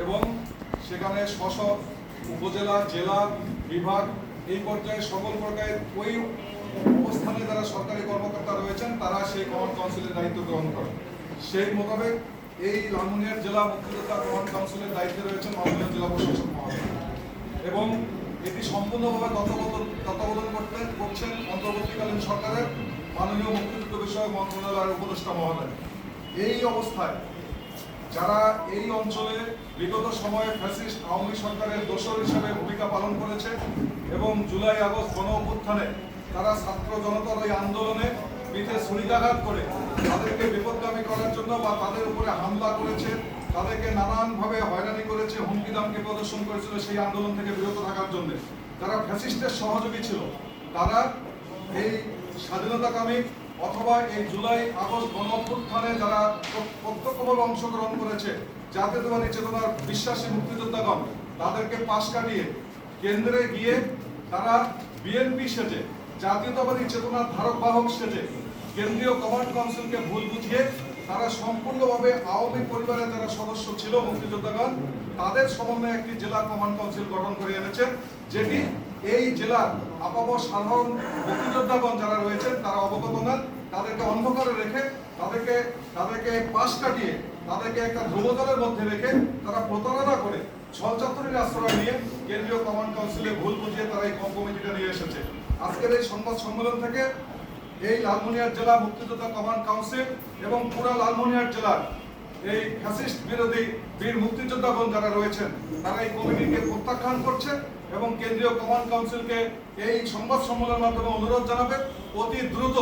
এবং সেখানে স্ব উপজেলা, জেলা, বিভাগ, এই পর্যায়ে সকল প্রকারের ওই অবস্থানে যারা সরকারি কর্মকর্তা রয়েছেন, তারা সেই কমান্ড কাউন্সিলের দায়িত্ব গ্রহণ করেন। সেই মোতাবেক এই লালমনিরহাট জেলা মুক্তিযোদ্ধা কমান্ড কাউন্সিলের দায়িত্বে রয়েছেন মাননীয় জেলা প্রশাসক মহোদয়। এবং এটি সম্পূর্ণভাবে তত্ত্বাবধান তত্ত্বাবধান করতে করছেন অন্তর্বর্তীকালীন সরকারের মাননীয় মুক্তিযুদ্ধ বিষয়ক মন্ত্রণালয়ের উপদেষ্টা মহোদয়। এই অবস্থায় যারা এই অঞ্চলে বিগত সময়ে ফ্যাসিস্ট আওয়ামী সরকারের দোসর হিসেবে ভূমিকা পালন করেছে এবং জুলাই আগস্ট গণ অভ্যুত্থানে তারা ছাত্র জনতার ওই আন্দোলনে পিঠে ছুরিকাঘাত করে তাদেরকে বিপদগামী করার জন্য বা তাদের উপরে হামলা করেছে, তাদেরকে নানানভাবে হয়রানি করেছে, হুমকি দামকে প্রদর্শন করেছিল সেই আন্দোলন থেকে বিরত থাকার জন্য। যারা ফ্যাসিস্টের সহযোগী ছিল, তারা এই স্বাধীনতাকামী অথবা এই জুলাই আগস্ট গণ অভ্যুত্থানে যারা প্রত্যক্ষভাবে অংশগ্রহণ করেছে জাতীয়তাবাদী চেতনার বিশ্বাসী মুক্তিযোদ্ধাগণ, তাদেরকে পাশ কাটিয়ে কেন্দ্রে গিয়ে তারা বিএনপি সেজে, জাতীয়তাবাদী চেতনার ধারক বাহক সেজে, কেন্দ্রীয় কমান্ড কাউন্সিলকে ভুল বুঝিয়ে তারা সম্পূর্ণভাবে আওয়ামী পরিবারের যারা সদস্য ছিল মুক্তিযোদ্ধাগণ, তাদের সমন্বয়ে একটি জেলা কমান্ড কাউন্সিল গঠন করে এনেছে, যেটি এই জেলার আপাব সাধারণ মুক্তিযোদ্ধাগণ যারা রয়েছেন অবগত তাদেরকে অন্ধকারে রেখে তাদেরকে তাদেরকে পাশ কাটিয়ে তাদেরকে একটা ধ্রুবদলের মধ্যে রেখে তারা প্রতারণা করে ছলচাতুরির আশ্রয় নিয়ে কেন্দ্রীয় কমান্ড কাউন্সিলে ভুল বুঝিয়ে তারা এই কম কমিটিটা নিয়ে এসেছে। আজকের এই সংবাদ সম্মেলন থেকে এই লালমনিয়ার জেলা মুক্তিযোদ্ধা কমান্ড কাউন্সিল এবং পুরা লালমনিয়ার জেলার এই ফ্যাসিস্ট বিরোধী বীর মুক্তিযোদ্ধাগণ যারা রয়েছেন, তারা এই কমিটিকে প্রত্যাখ্যান করছে এবং কেন্দ্রীয় কমান্ড কাউন্সিলকে এই সংবাদ সম্মেলনের মাধ্যমে অনুরোধ জানাবে। অতি দ্রুত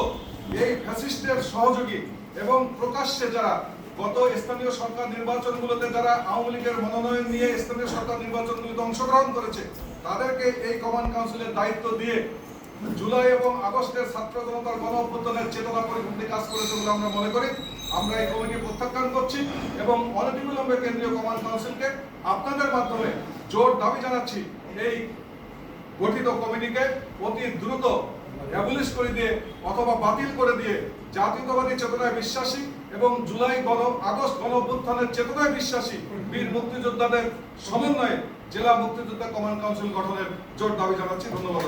এই ফ্যাসিস্টের সহযোগী এবং প্রকাশ্যে যারা গত স্থানীয় সরকার নির্বাচনগুলোতে যারা আওয়ামী লীগের মনোনয়ন নিয়ে স্থানীয় সরকার নির্বাচনগুলোতে অংশগ্রহণ করেছে, তাদেরকে এই কমান্ড কাউন্সিলের দায়িত্ব দিয়ে জুলাই এবং আগস্টের ছাত্র জনতার গণ অভ্যুত্থানের চেতনা পরিপন্থী কাজ করেছে বলে আমরা মনে করি। আমরা এই কমিটি প্রত্যাখ্যান এবং অনতিবিলম্বে কেন্দ্রীয় কমান্ড কাউন্সিলকে আপনাদের মাধ্যমে জোর দাবি জানাচ্ছি, এই গঠিত কমিটিকে অতি দ্রুত অ্যাবলিশ করে দিয়ে অথবা বাতিল করে দিয়ে জাতীয়তাবাদী চেতনায় বিশ্বাসী এবং জুলাই গণ, আগস্ট গণ অভ্যুত্থানের চেতনায় বিশ্বাসী বীর মুক্তিযোদ্ধাদের সমন্বয়ে জেলা মুক্তিযোদ্ধা কমান্ড কাউন্সিল গঠনের জোর দাবি জানাচ্ছি। ধন্যবাদ